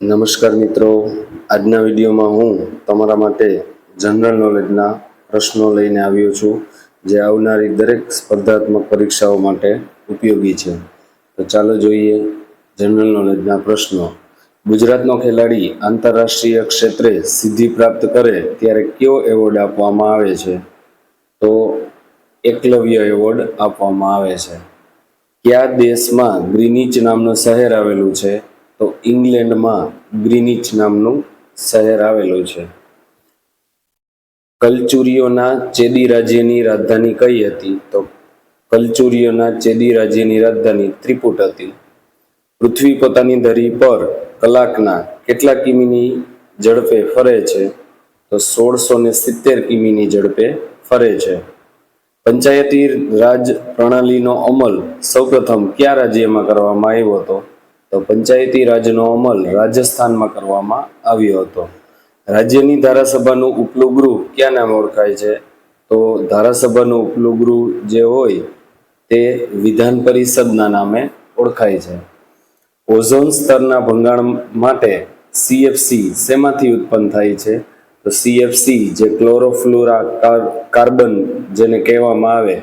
નમસ્કાર મિત્રો. આજના વિડીયોમાં હું તમારા માટે જનરલ નોલેજના પ્રશ્નો લઈને આવ્યો છું, જે આવનારી દરેક સ્પર્ધાત્મક પરીક્ષાઓ માટે ઉપયોગી છે. તો ચાલો જોઈએ જનરલ નોલેજના પ્રશ્નો. ગુજરાતનો ખેલાડી આંતરરાષ્ટ્રીય ક્ષેત્રે સિદ્ધિ પ્રાપ્ત કરે ત્યારે કયો એવોર્ડ આપવામાં આવે છે? તો એકલવ્ય એવોર્ડ આપવામાં આવે છે. કયા દેશમાં ગ્રીનિચ નામનું શહેર આવેલું છે? તો ઇંગ્લેન્ડમાં ગ્રીનિચ નામનું શહેર આવેલું છે. કલચુરીઓના ચેદી રાજ્યની રાજધાની કઈ હતી? તો કલચુરીઓના ચેદી રાજ્યની રાજધાની ત્રિપુટ હતી. પૃથ્વી પોતાની ધરી પર કલાકના કેટલા કિમીની ઝડપે ફરે છે? તો સોળસો ને સિત્તેર કિમીની ઝડપે ફરે છે. પંચાયતી રાજ પ્રણાલીનો અમલ સૌપ્રથમ કયા રાજ્યમાં કરવામાં આવ્યો હતો? તો પંચાયતી રાજનો અમલ રાજસ્થાનમાં કરવામાં આવ્યો હતો. રાજ્યની ધારાસભાનું ઉપલું ગૃહ ક્યાં નામે ઓળખાય છે? તો ધારાસભાનું ઉપલું ગૃહ જે હોય તે વિધાન પરિષદના નામે ઓળખાય છે. ઓઝોન સ્તરના ભંગાણ માટે સીએફસી શેમાંથી ઉત્પન્ન થાય છે? તો સીએફસી જે ક્લોરોફ્લોરા કાર્બન જેને કહેવામાં આવે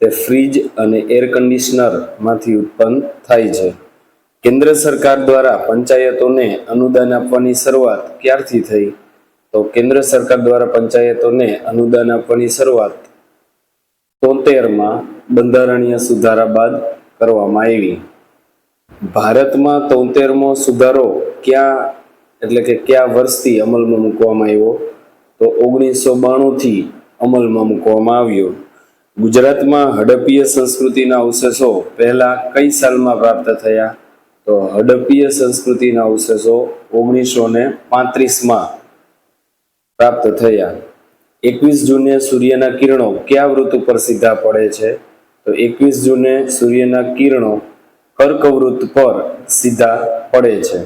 તે ફ્રીજ અને એર કન્ડિશનરમાંથી ઉત્પન્ન થાય છે. કેન્દ્ર સરકાર દ્વારા પંચાયતોને અનુદાન આપવાની શરૂઆત ક્યારથી થઈ? તો કેન્દ્ર સરકાર દ્વારા પંચાયતોને અનુદાન આપવાની શરૂઆત તોતેરમાં બંધારણીય સુધારા બાદ કરવામાં આવી. ભારતમાં તોતેરમો સુધારો ક્યાં, એટલે કે કયા વર્ષથી અમલમાં મૂકવામાં આવ્યો? તો ઓગણીસો બાણુંથી અમલમાં મૂકવામાં આવ્યો. ગુજરાતમાં હડપ્પીય સંસ્કૃતિના અવશેષો પહેલાં કઈ સાલમાં પ્રાપ્ત થયા? તો હડપ્પીય સંસ્કૃતિના અવશેષો ઓગણીસો ને પાંત્રીસમાં પ્રાપ્ત થયા. એકવીસ જૂને સૂર્યના કિરણો કયા વૃત્ત ઉપર સીધા પડે છે? તો એકવીસ જૂને સૂર્યના કિરણો કર્કવૃત પર સીધા પડે છે.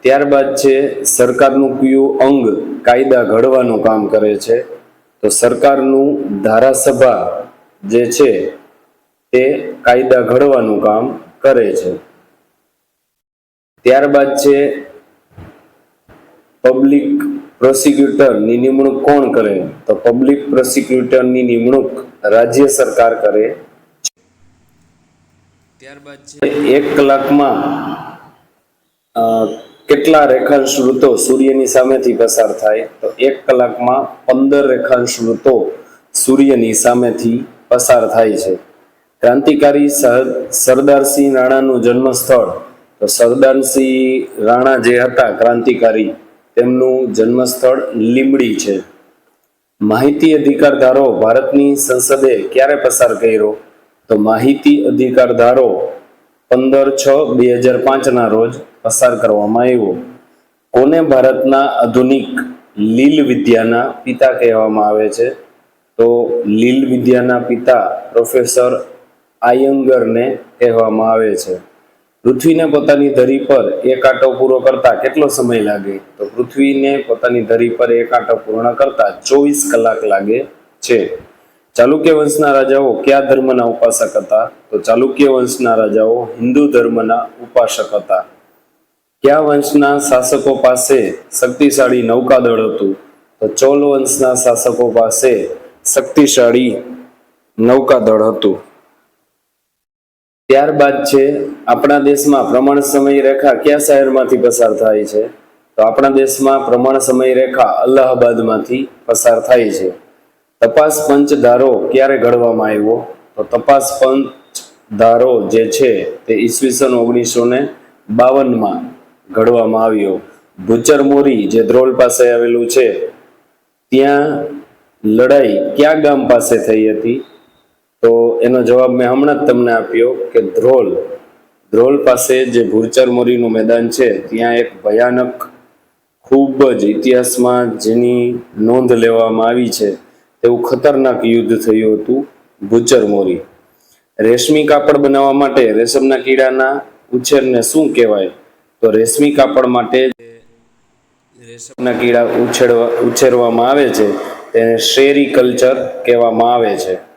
ત્યારબાદ છે સરકારનું કયું અંગ કાયદા ઘડવાનું કામ કરે છે? તો સરકારનું ધારાસભા જે છે તે કાયદા ઘડવાનું કામ કરે છે. ત્યારબાદ છે પબ્લિક પ્રોસિક્યુટરની નિમણૂક કોણ કરે? તો પબ્લિક પ્રોસિક્યુટરની નિમણૂક રાજ્ય સરકાર કરે. ત્યારબાદ છે એક કલાકમાં કેટલા રેખાંશ વૃત્તો સૂર્યની સામેથી પસાર થાય? તો એક કલાકમાં પંદર રેખાંશ વૃત્તો સૂર્યની સામેથી પસાર થાય છે. ક્રાંતિકારી સર- સરદારસિંહ રાણાનું જન્મસ્થળ તો સરદારસિંહ રાણા જે હતા, ક્રાંતિકારી, તેમનું જન્મસ્થળ લીંબડી છે. માહિતી અધિકાર ધારો ભારતની સંસદે ક્યારે પસાર કર્યો? તો માહિતી અધિકાર ધારો પંદર છ બે હજાર પાંચના રોજ પસાર કરવામાં આવ્યો. કોને ભારતના આધુનિક લીલ વિદ્યાના પિતા કહેવામાં આવે છે? તો લીલ વિદ્યાના પિતા પ્રોફેસર આયંગરને કહેવામાં આવે છે. પૃથ્વીને પોતાની ધરી પર એક આંટો પૂરો કરતા કેટલો સમય લાગે? તો પૃથ્વીને પોતાની ધરી પર એક આંટો પૂર્ણ કરતા ચોવીસ કલાક લાગે છે. ચાલુક્ય વંશના રાજાઓ કયા ધર્મના ઉપાસક હતા? તો ચાલુક્ય વંશના રાજાઓ હિન્દુ ધર્મના ઉપાસક હતા. કયા વંશના શાસકો પાસે શક્તિશાળી નૌકાદળ હતું? તો ચોલ વંશના શાસકો પાસે શક્તિશાળી નૌકાદળ હતું. ત્યારબાદ છે, આપણા દેશમાં પ્રમાણ સમય રેખા કયા શહેરમાંથી પસાર થાય છે? તો આપણા દેશમાં પ્રમાણ સમય રેખા અલ્હાબાદમાંથી પસાર થાય છે. તપાસ પંચ ધારો ક્યારે ઘડવામાં આવ્યો? તો તપાસ પંચ ધારો જે છે, તે ઈસવીસન ઓગણીસો ને બાવનમાં ઘડવામાં આવ્યો. ભૂચર મોરી જે ધ્રોલ પાસે આવેલું છે, ત્યાં લડાઈ કયા ગામ પાસે થઈ હતી? તો એનો જવાબ મેં હમણાં જ તમને આપ્યો કે ધ્રોલ. ધ્રોલ પાસે જે ભૂરચર મોરીનું મેદાન છે, ત્યાં એક ભયાનક, ખૂબ જ ઇતિહાસમાં જેની નોંધ લેવામાં આવી છે, તેવું ખતરનાક યુદ્ધ થયું હતું ભૂચર મોરી. રેશમી કાપડ બનાવવા માટે રેશમના કીડાના ઉછેરને શું કહેવાય? તો રેશમી કાપડ માટે રેશમના કીડા ઉછેરવા, ઉછેરવામાં આવે છે, તેને શેરી કલ્ચર કહેવામાં આવે છે.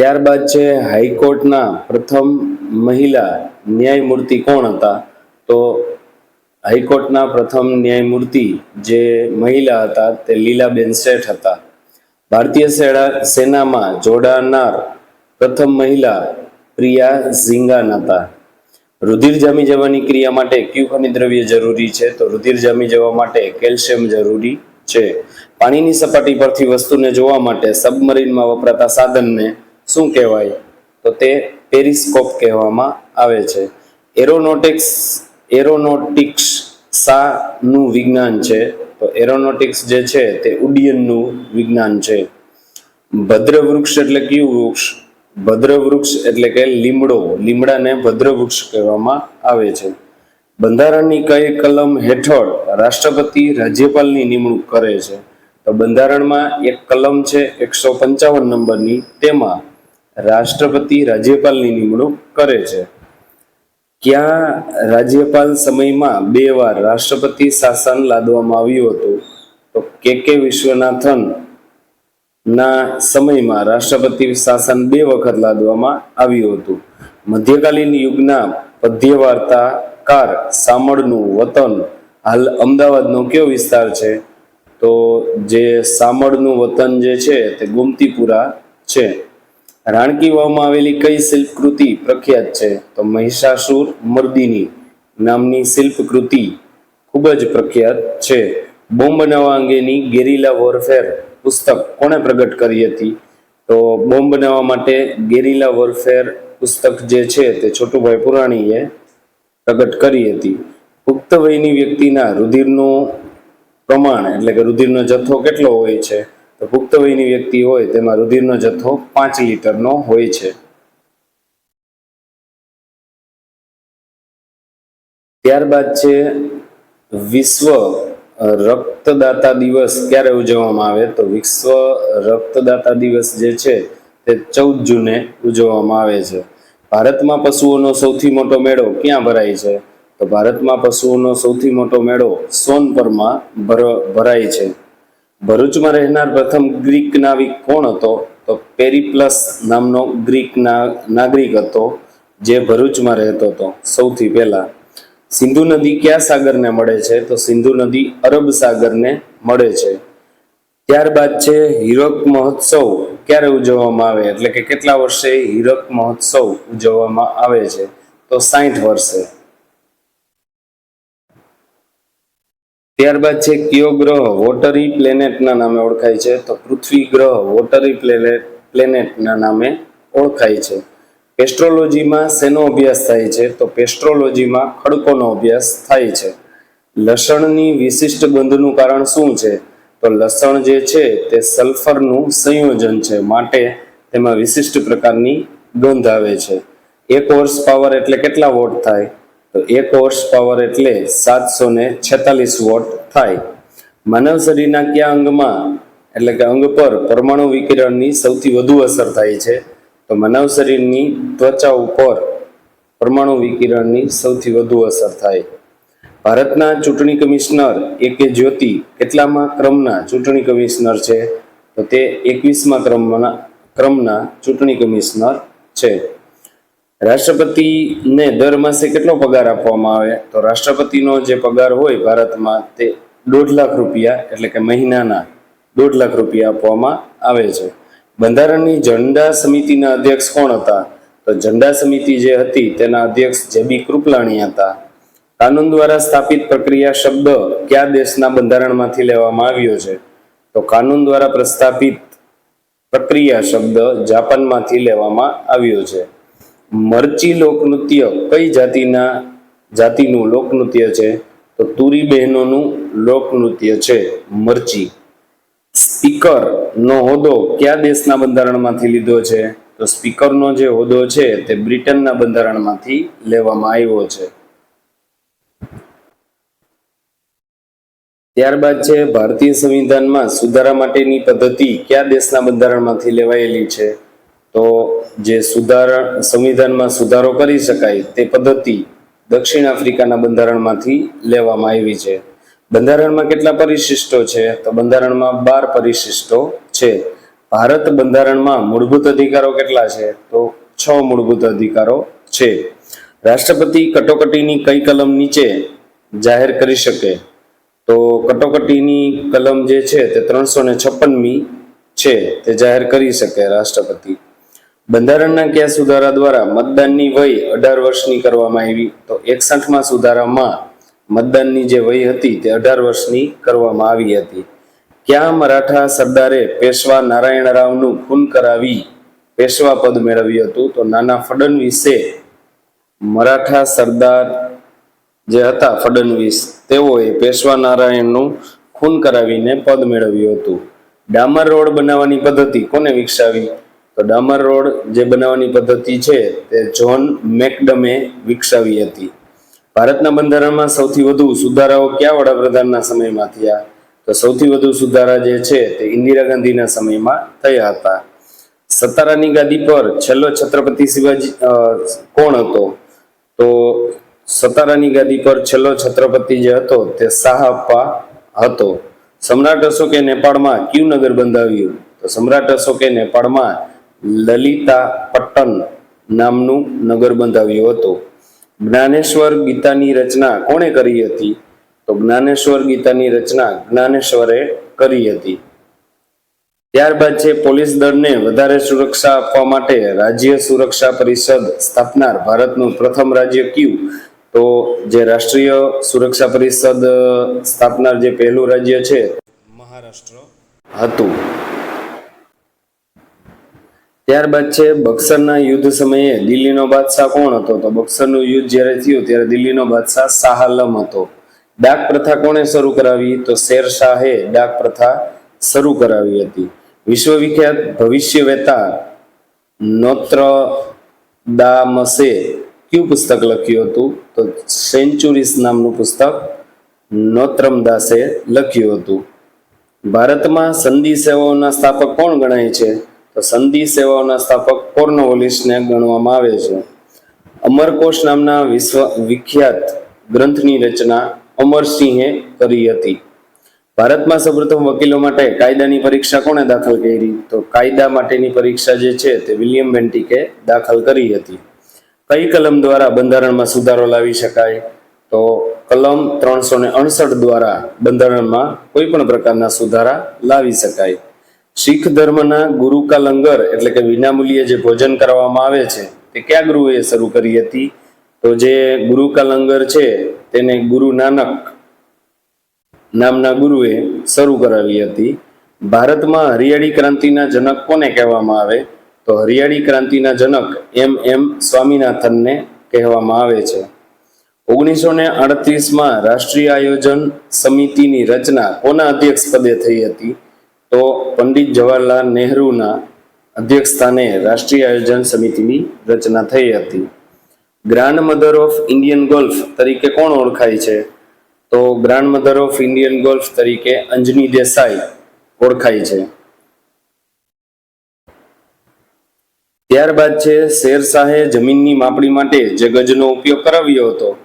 ત્યારબાદ છે હાઈકોર્ટના પ્રથમ મહિલા ન્યાયમૂર્તિ કોણ હતા? તો હાઈકોર્ટના પ્રથમ ન્યાયમૂર્તિ જે મહિલા હતા તે લીલાબેન શેઠ હતા. ભારતીય સેનામાં જોડાનાર પ્રથમ મહિલા પ્રિયા ઝીંગાન હતા. રુધિર જામી જવાની ક્રિયા માટે ક્યુ ખનિજ દ્રવ્ય જરૂરી છે? તો રુધિર જામી જવા માટે કેલ્શિયમ જરૂરી છે. પાણીની સપાટી પરથી વસ્તુને જોવા માટે સબમરીનમાં વપરાતા સાધનને શું કહેવાય? તો તે પેરિસ્કોપ કહેવામાં આવે છે. એરોનોટિક્સ એરોનોટિક્સ સાનું વિજ્ઞાન છે. તો એરોનોટિક્સ જે છે તે ઉડ્ડયનનું વિજ્ઞાન છે. ભદ્ર વૃક્ષ એટલે કયું વૃક્ષ? ભદ્ર વૃક્ષ એટલે કે લીમડો. લીમડાને ભદ્ર વૃક્ષ કહેવામાં આવે છે. બંધારણની કઈ કલમ હેઠળ રાષ્ટ્રપતિ રાજ્યપાલની નિમણૂક કરે છે? તો બંધારણમાં એક કલમ છે એકસો પંચાવન નંબરની. તેમાં રાષ્ટ્રપતિ રાજ્યપાલની નિમણૂક કરે છે. ક્યાં રાજ્યપાલ સમયમાં બે વાર રાષ્ટ્રપતિ શાસન લાદવામાં આવ્યું હતું? તો કે કે વિશ્વનાથન ના સમયમાં રાષ્ટ્રપતિ શાસન બે વખત લાદવામાં આવ્યું હતું? મધ્યકાલીન યુગના પદ્ય વાર્તાકાર સામળનું વતન હાલ અમદાવાદનો કયો વિસ્તાર છે? તો જે સામળનું વતન જે છે તે ગોમતીપુરા છે. રાણકી વાવમાં આવેલી કઈ શિલ્પકૃતિ પ્રખ્યાત છે? તો મહિષાસુર મર્દિની નામની શિલ્પકૃતિ ખૂબ જ પ્રખ્યાત છે. બોમ્બ બનાવવા અંગેની ગેરીલા વોરફેર પુસ્તક કોણે પ્રગટ કરી હતી? તો બોમ્બ બનાવવા માટે ગેરીલા વોરફેર પુસ્તક જે છે તે છોટુભાઈ પુરાણીએ પ્રગટ કરી હતી. પુખ્ત વયની વ્યક્તિના રુધિરનું પ્રમાણ એટલે કે રુધિરનો જથ્થો કેટલો હોય છે? તો પુખ્ત વયની વ્યક્તિ હોય તેમાં રુધિરનો જથ્થો પાંચ લીટરનો હોય છે. ત્યારબાદ છે વિશ્વ રક્તદાતા દિવસ ક્યારે ઉજવવામાં આવે? તો વિશ્વ રક્તદાતા દિવસ જે છે તે ચૌદ જૂને ઉજવવામાં આવે છે. ભારતમાં પશુઓનો સૌથી મોટો મેળો ક્યાં ભરાય છે? તો ભારતમાં પશુઓનો સૌથી મોટો મેળો સોનપરમાં ભર- ભરાય છે. ભરૂચમાં રહેનાર પ્રથમ ગ્રીક નાવિક કોણ હતો? તો પેરિપ્લસ નામનો ગ્રીક નાગરિક હતો જે ભરૂચમાં રહેતો હતો. સૌથી પહેલા સિંધુ નદી કયા સાગરને મળે છે? તો સિંધુ નદી અરબ સાગરને મળે છે. ત્યારબાદ છે હીરક મહોત્સવ. ક્યારે ઉજવવામાં આવે? એટલે કે કેટલા વર્ષે હીરક મહોત્સવ ઉજવવામાં આવે છે? તો સાઠ વર્ષે. ત્યારબાદ છે કયો ગ્રહ? વોટરી પ્લેનેટના નામે ઓળખાય છે. તો પૃથ્વી ગ્રહ વોટરી પ્લેનેટ પ્લેનેટના નામે ઓળખાય છે. પેસ્ટ્રોલોજીમાં શેનો અભ્યાસ થાય છે? તો પેસ્ટ્રોલોજીમાં ખડકોનો અભ્યાસ થાય છે. લસણની વિશિષ્ટ ગંધનું કારણ શું છે? તો લસણ જે છે તે સલ્ફરનું સંયોજન છે. માટે તેમાં વિશિષ્ટ પ્રકારની ગંધ આવે છે. એક હોર્સ પાવર એટલે કેટલા વોટ થાય? તો એક હોર્સ પાવર એટલે સાતસો ને છેતાલીસ વોટ થાય. માનવ શરીરના કયા અંગમાં, એટલે કે અંગ પર પરમાણુ વિકિરણની સૌથી વધુ અસર થાય છે? તો માનવ શરીરની ત્વચા ઉપર પરમાણુ વિકિરણની સૌથી વધુ અસર થાય. ભારતના ચૂંટણી કમિશનર એ કે જ્યોતિ કેટલામાં ક્રમના ચૂંટણી કમિશનર છે? તો તે એકવીસમાં ક્રમના ક્રમના ચૂંટણી કમિશનર છે. રાષ્ટ્રપતિને દર માસે કેટલો પગાર આપવામાં આવે? તો રાષ્ટ્રપતિનો જે પગાર હોય ભારતમાં તે દોઢ લાખ રૂપિયા એટલે કે મહિનાના દોઢ લાખ રૂપિયા આપવામાં આવે છે. બંધારણની ઝંડા સમિતિના અધ્યક્ષ કોણ હતા? તો ઝંડા સમિતિ જે હતી તેના અધ્યક્ષ જેબી કૃપલાણી હતા. કાનૂન દ્વારા સ્થાપિત પ્રક્રિયા શબ્દ કયા દેશના બંધારણમાંથી લેવામાં આવ્યો છે? તો કાનૂન દ્વારા પ્રસ્થાપિત પ્રક્રિયા શબ્દ જાપાનમાંથી લેવામાં આવ્યો છે. મરચી લોકનૃત્ય કઈ જાતિના, જાતિનું લોકનૃત્ય છે? તો તુરી બહેનોનું લોકનૃત્ય છે મરચી. સ્પીકર નો હોદ્દો કયા દેશના બંધારણમાંથી લીધો છે? તો સ્પીકરનો જે હોદ્દો છે તે બ્રિટનના બંધારણમાંથી લેવામાં આવ્યો છે. ત્યારબાદ છે ભારતીય સંવિધાનમાં સુધારા માટેની પદ્ધતિ કયા દેશના બંધારણમાંથી લેવાયેલી છે? તો જે સુધારા, સંવિધાનમાં સુધારો કરી શકાય તે પદ્ધતિ દક્ષિણ આફ્રિકાના બંધારણમાંથી લેવામાં આવી છે. બંધારણમાં કેટલા પરિશિષ્ટો છે? તો બંધારણમાં બાર પરિશિષ્ટો છે. ભારત બંધારણમાં મૂળભૂત અધિકારો કેટલા છે? તો છ મૂળભૂત અધિકારો છે. રાષ્ટ્રપતિ કટોકટીની કઈ કલમ નીચે જાહેર કરી શકે? તો કટોકટીની કલમ જે છે તે ત્રણસો ને છપ્પનમી છે તે જાહેર કરી શકે રાષ્ટ્રપતિ. બંધારણના કયા સુધારા દ્વારા મતદાનની વય અઢાર વર્ષની કરવામાં આવી. તો એકસઠમાં સુધારામાં મતદાનની જે વય હતી તે અઢાર વર્ષની કરવામાં આવી હતી. ક્યાં મરાઠા સરદારે પેશવા નારાયણ રાવનું ખૂન કરાવી પેશવા પદ મેળવ્યું હતું? તો નાના ફડણવીસે મરાઠા સરદાર જે હતા ફડણવીસ, તેઓએ પેશવા નારાયણનું ખૂન કરાવીને પદ મેળવ્યું હતું. ડામર રોડ બનાવવાની પદ્ધતિ કોને વિકસાવી? તો ડામર રોડ જે બનાવવાની પદ્ધતિ છે તે જ્હોન મેકડમે વિકસાવી હતી. ભારતના બંધારણમાં સૌથી વધુ સુધારાઓ કયા વડાપ્રધાનના સમયમાં થયા? તો સૌથી વધુ સુધારા જે છે તે ઇન્દિરા ગાંધીના સમયમાં થયા હતા. સતારાની ગાદી પર છેલ્લો છત્રપતિ શિવાજી કોણ હતો? તો સતારાની ગાદી પર છેલ્લો છત્રપતિ જે હતો તે શાહઅપ્પા હતો. સમ્રાટ અશોકે નેપાળમાં ક્યુ નગર બંધાવ્યું? તો સમ્રાટ અશોકે નેપાળમાં લલિતા પટ્ટન નામનું નગર બંધાવ્યું હતું. જ્ઞાનેશ્વર ગીતાની રચના કોણે કરી હતી? તો જ્ઞાનેશ્વર ગીતાની રચના જ્ઞાનેશ્વરે કરી હતી. ત્યારબાદ છે, પોલીસ દળને વધારે સુરક્ષા આપવા માટે રાજ્ય સુરક્ષા પરિષદ સ્થાપનાર ભારતનું પ્રથમ રાજ્ય કયું? તો જે રાષ્ટ્રીય સુરક્ષા પરિષદ સ્થાપનાર જે પહેલું રાજ્ય છે મહારાષ્ટ્ર હતું. ત્યારબાદ છે, બક્સરના યુદ્ધ સમયે દિલ્હીનો બાદશાહ કોણ હતો? તો બક્સરનું યુદ્ધ જ્યારે થયું ત્યારે દિલ્હીનો બાદશાહ શાહ આલમ હતો. ડાક પ્રથા કોણે શરૂ કરાવી? તો શેર શાહે ડાક પ્રથા શરૂ કરાવી હતી. વિશ્વ વિખ્યાત ભવિષ્ય વેતા નોત્ર દામસે કયું પુસ્તક લખ્યું હતું? તો સેન્ચુરીસ નામનું પુસ્તક નોત્રમ દાસે લખ્યું હતું. ભારતમાં સંધિ સેવાઓના સ્થાપક કોણ ગણાય છે? તો સંધિ સેવાઓના સ્થાપક કોર્નવોલિસને ગણવામાં આવે છે. અમરકોશ નામના વિશ્વ વિખ્યાત ગ્રંથની રચના અમરસિંહે કરી હતી. ભારતમાં સૌપ્રથમ વકીલો માટે કાયદાની પરીક્ષા કોણે દાખલ કરી? તો કાયદા માટેની પરીક્ષા જે છે તે વિલિયમ બેન્ટિકે દાખલ કરી હતી. કઈ કલમ દ્વારા બંધારણમાં સુધારો લાવી શકાય? તો કલમ ત્રણસો ને અડસઠ દ્વારા બંધારણમાં કોઈ પણ પ્રકારના સુધારા લાવી શકાય. શીખ ધર્મના ગુરુ કા લંગર એટલે કે વિનામૂલ્યે જે ભોજન કરવામાં આવે છે, તે કયા ગુરુએ શરૂ કરી હતી? તો જે ગુરુ કા લંગર છે, તેને ગુરુ નાનક નામના ગુરુએ શરૂ કરાવી હતી. ભારતમાં હરિયાળી ક્રાંતિના જનક કોને કહેવામાં આવે? તો હરિયાળી ક્રાંતિના જનક એમ એમ સ્વામિનાથનને કહેવામાં આવે છે. ઓગણીસો ને અડત્રીસમાં રાષ્ટ્રીય આયોજન સમિતિની રચના કોના અધ્યક્ષ પદે થઈ હતી? તો પંડિત જવાહરલાલ નહેરુના અધ્યક્ષ સ્થાને રાષ્ટ્રીય આયોજન સમિતિની રચના થઈ હતી. Grand mother of Indian golf તરીકે કોણ ઓળખાય છે? તો grand mother of Indian golf તરીકે અંજની દેસાઈ ઓળખાય છે. ત્યારબાદ છે શેરશાહે જમીનની માપણી માટે જે ગજનો ઉપયોગ કરાવ્યો હતો,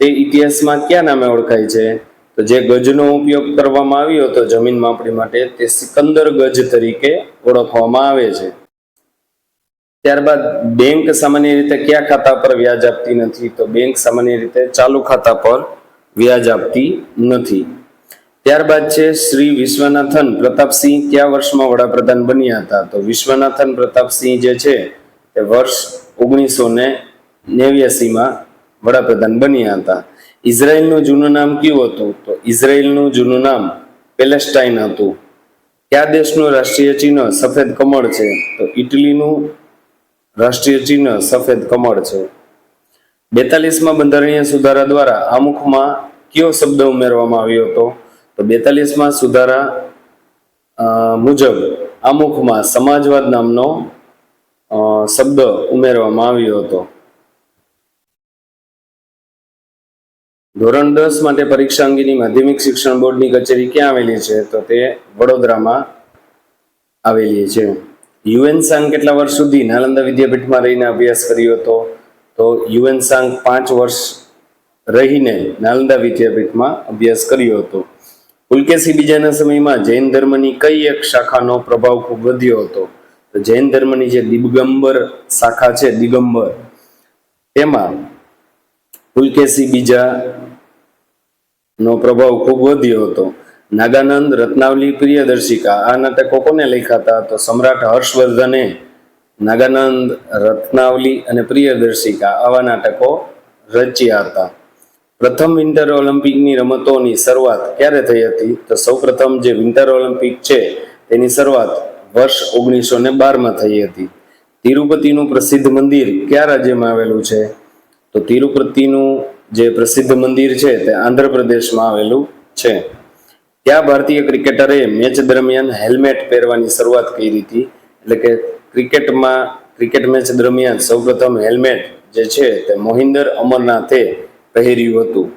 તે ઇતિહાસમાં કયા નામે ઓળખાય છે? તો જે ગજનો ઉપયોગ કરવામાં આવ્યો હતો જમીન માપણી માટે તે સિકંદર ગજ તરીકે ઓળખવામાં આવે છે. ત્યારબાદ બેંક સામાન્ય રીતે કયા ખાતા પર વ્યાજ આપતી નથી? તો બેંક સામાન્ય રીતે ચાલુ ખાતા પર વ્યાજ આપતી નથી. ત્યારબાદ છે શ્રી વિશ્વનાથન પ્રતાપસિંહ કયા વર્ષમાં વડાપ્રધાન બન્યા હતા? તો વિશ્વનાથન પ્રતાપસિંહ જે છે તે વર્ષ ઓગણીસો ને નેવ્યાસીમાં વડાપ્રધાન બન્યા હતા. ઇઝરાયલનું જૂનું નામ કયું હતું? તો ઇઝરાયલનું જૂનું નામ પેલેસ્ટાઇન હતું. કયા દેશનું રાષ્ટ્રીય ચિહ્ન સફેદ કમળ છે? તો ઇટલીનું રાષ્ટ્રીય ચિહ્ન સફેદ કમળ છે. બેતાલીસમાં બંધારણીય સુધારા દ્વારા આમુખમાં કયો શબ્દ ઉમેરવામાં આવ્યો હતો? તો બેતાલીસમાં સુધારા મુજબ આમુખમાં સમાજવાદ નામનો શબ્દ ઉમેરવામાં આવ્યો હતો. ધોરણ દસ માટે પરીક્ષા અંગેની માધ્યમિક શિક્ષણ બોર્ડની કચેરી ક્યાં આવેલી છે? તો તે વડોદરામાં આવેલી છે. યુએન સાંગ કેટલા વર્ષ સુધી નાલંદા વિદ્યાપીઠમાં રહીને અભ્યાસ કર્યો હતો? તો યુએન સાંગ પાંચ વર્ષ રહીને નાલંદા વિદ્યાપીઠમાં અભ્યાસ કર્યો હતો. પુલકેશી બીજાના સમયમાં જૈન ધર્મની કઈ એક શાખાનો પ્રભાવ ખૂબ વધ્યો હતો? તો જૈન ધર્મની જે દિગંબર શાખા છે, દિગંબર, તેમાં પુલકેશી બીજા નો પ્રભાવ ખૂબ વધ્યો હતો. નાગાનંદ, રત્નાવલી પ્રિયદર્શિકા, આ નાટકો કોને લખ્યા હતા? તો સમ્રાટ હર્ષવર્ધને નાગાનંદ, રત્નાવલી અને પ્રિયદર્શિકા આવા નાટકો રચ્યા હતા. પ્રથમ વિન્ટર ઓલિમ્પિકની રમતોની શરૂઆત ક્યારે થઈ હતી? તો સૌપ્રથમ જે વિન્ટર ઓલિમ્પિક છે, તેની શરૂઆત વર્ષ ઓગણીસો ને બારમાં થઈ હતી. તિરુપતિનું પ્રસિદ્ધ મંદિર કયા રાજ્યમાં આવેલું છે? તો તિરુપતિનું જે પ્રસિદ્ધ મંદિર છે તે આંધ્રપ્રદેશમાં આવેલું છે. ત્યાં ભારતીય ક્રિકેટરે મેચ દરમિયાન હેલ્મેટ પહેરવાની શરૂઆત કરી હતી. એટલે કે ક્રિકેટમાં, ક્રિકેટ મેચ દરમિયાન સૌપ્રથમ હેલ્મેટ જે છે તે મોહિન્દર અમરનાથે પહેર્યું હતું.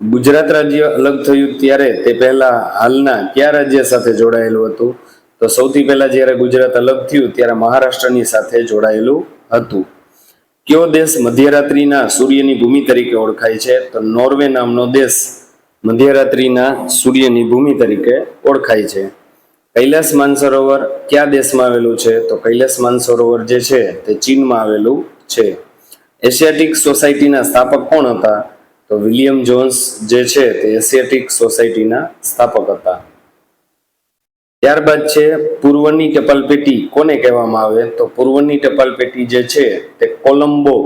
ગુજરાત રાજ્ય અલગ થયું ત્યારે તે પહેલા હાલના કયા રાજ્ય સાથે જોડાયેલું હતું? તો સૌથી પહેલા જ્યારે ગુજરાત અલગ થયું ત્યારે મહારાષ્ટ્રની સાથે જોડાયેલું હતું. કયો દેશ મધ્યરાત્રિના સૂર્યની ભૂમિ તરીકે ઓળખાય છે? તો નોર્વે નામનો દેશ મધ્યરાત્રિના સૂર્યની ભૂમિ તરીકે ઓળખાય છે. કૈલાસ માનસરોવર કયા દેશમાં આવેલું છે? તો કૈલાસ માનસરોવર જે છે, તે ચીનમાં આવેલું છે. એશિયાટિક સોસાયટીના સ્થાપક કોણ હતા? તો વિલિયમ જોન્સ જે છે, તે એશિયાટિક સોસાયટીના સ્થાપક હતા. ત્યારબાદ છે પૂર્વની ટપાલ પેટી કોને કહેવામાં આવે? તો પૂર્વની ટપાલ પેટી જે છે તે કોલંબો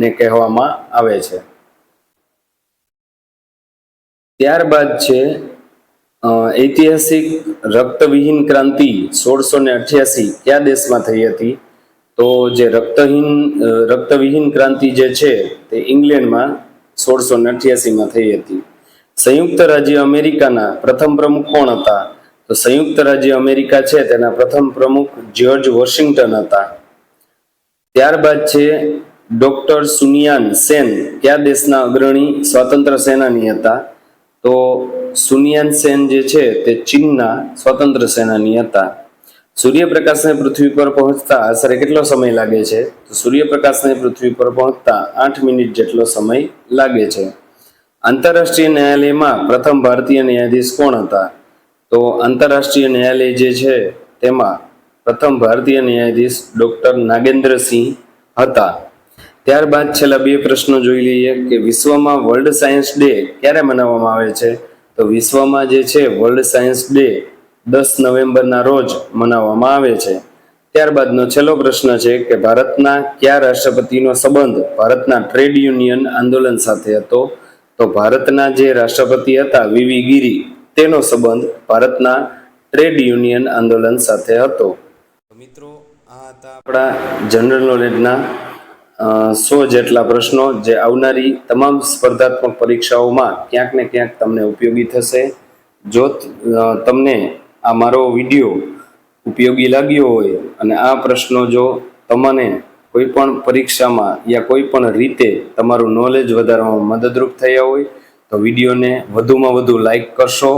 ને કહેવામાં આવે છે. ત્યારબાદ છે ઐતિહાસિક રક્તવિહીન ક્રાંતિ સોળસો ને અઠ્યાસી કયા દેશમાં થઈ હતી? તો જે રક્તહીન રક્તવિહીન ક્રાંતિ જે છે તે ઇંગ્લેન્ડમાં સોળસો ને અઠ્યાસીમાં થઈ હતી. સંયુક્ત રાજ્ય અમેરિકાના પ્રથમ પ્રમુખ કોણ હતા? તો સંયુક્ત રાજ્ય અમેરિકા છે, તેના પ્રથમ પ્રમુખ જ્યોર્જ વોશિંગ્ટન હતા. ત્યારબાદ છે, ડોક્ટર સુનિયાન સેન, કયા દેશના અગ્રણી સ્વતંત્ર સેનાની હતા? તો સુનિયાન સેન જે છે, તે ચીનના સ્વતંત્ર સેનાની હતા. સૂર્યપ્રકાશને પૃથ્વી પર પહોંચતા આશરે કેટલો સમય લાગે છે? તો સૂર્યપ્રકાશને પૃથ્વી પર પહોંચતા આઠ મિનિટ જેટલો સમય લાગે છે. આંતરરાષ્ટ્રીય ન્યાયાલયમાં પ્રથમ ભારતીય ન્યાયાધીશ કોણ હતા? તો આંતરરાષ્ટ્રીય ન્યાયાલય જે છે તેમાં પ્રથમ ભારતીય ન્યાયાધીશ ડૉક્ટર નાગેન્દ્રસિંહ હતા. ત્યારબાદ છેલ્લા બે પ્રશ્નો જોઈ લઈએ કે વિશ્વમાં વર્લ્ડ સાયન્સ ડે ક્યારે મનાવવામાં આવે છે? તો વિશ્વમાં જે છે વર્લ્ડ સાયન્સ ડે દસ નવેમ્બરના રોજ મનાવવામાં આવે છે. ત્યારબાદનો છેલ્લો પ્રશ્ન છે કે ભારતના કયા રાષ્ટ્રપતિનો સંબંધ ભારતના ટ્રેડ યુનિયન આંદોલન સાથે હતો? તો ભારતના જે રાષ્ટ્રપતિ હતા વીવી ગીરી તેનો સંબંધ ભારતના ટ્રેડ યુનિયન આંદોલન સાથે હતો. મિત્રો આ હતા આપણા જનરલ નોલેજના સો જેટલા પ્રશ્નો જે આવનારી તમામ સ્પર્ધાત્મક પરીક્ષાઓમાં ક્યાંક ને ક્યાંક તમને ઉપયોગી થશે. જો તમને આ મારો વીડિયો ઉપયોગી લાગ્યો હોય અને આ પ્રશ્નો જો તમને કોઈ પણ પરીક્ષામાં યા કોઈ પણ રીતે તમારું નોલેજ વધારવામાં મદદરૂપ થયા હોય તો વિડીયોને વધુમાં વધુ લાઈક કરશો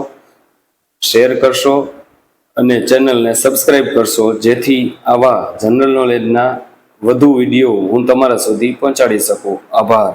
શેર કરશો અને ચેનલને સબસ્ક્રાઈબ કરશો, જેથી આવા જનરલ નોલેજના વધુ વીડિયો હું તમારા સુધી પહોંચાડી શકું. આભાર.